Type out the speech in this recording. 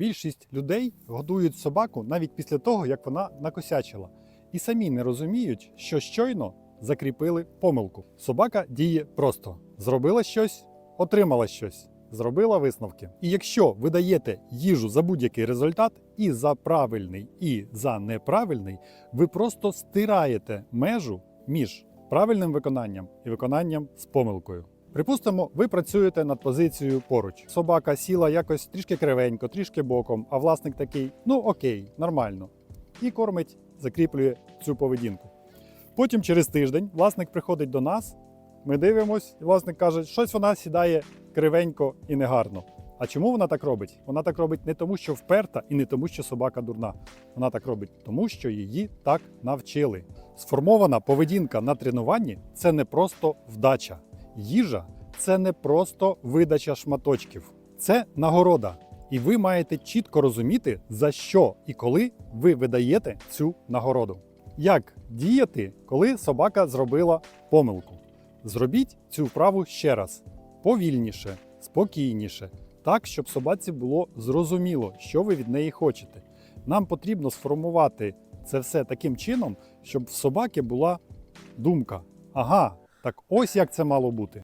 Більшість людей годують собаку навіть після того, як вона накосячила, і самі не розуміють, що щойно закріпили помилку. Собака діє просто: зробила щось, отримала щось, зробила висновки. І якщо ви даєте їжу за будь-який результат, і за правильний, і за неправильний, ви просто стираєте межу між правильним виконанням і виконанням з помилкою. Припустимо, ви працюєте над позицією поруч. Собака сіла якось трішки кривенько, трішки боком, а власник такий: ну окей, нормально. І кормить, закріплює цю поведінку. Потім через тиждень власник приходить до нас, ми дивимось, і власник каже, щось вона сідає кривенько і негарно. А чому вона так робить? Вона так робить не тому, що вперта, і не тому, що собака дурна. Вона так робить тому, що її так навчили. Сформована поведінка на тренуванні це не просто вдача. Їжа це не просто видача шматочків, це нагорода. І ви маєте чітко розуміти, за що і коли ви видаєте цю нагороду. Як діяти, коли собака зробила помилку? Зробіть цю вправу ще раз повільніше, спокійніше, так, щоб собаці було зрозуміло, що ви від неї хочете. Нам потрібно сформувати це все таким чином, щоб в собаки була думка: ага, так ось як це мало бути.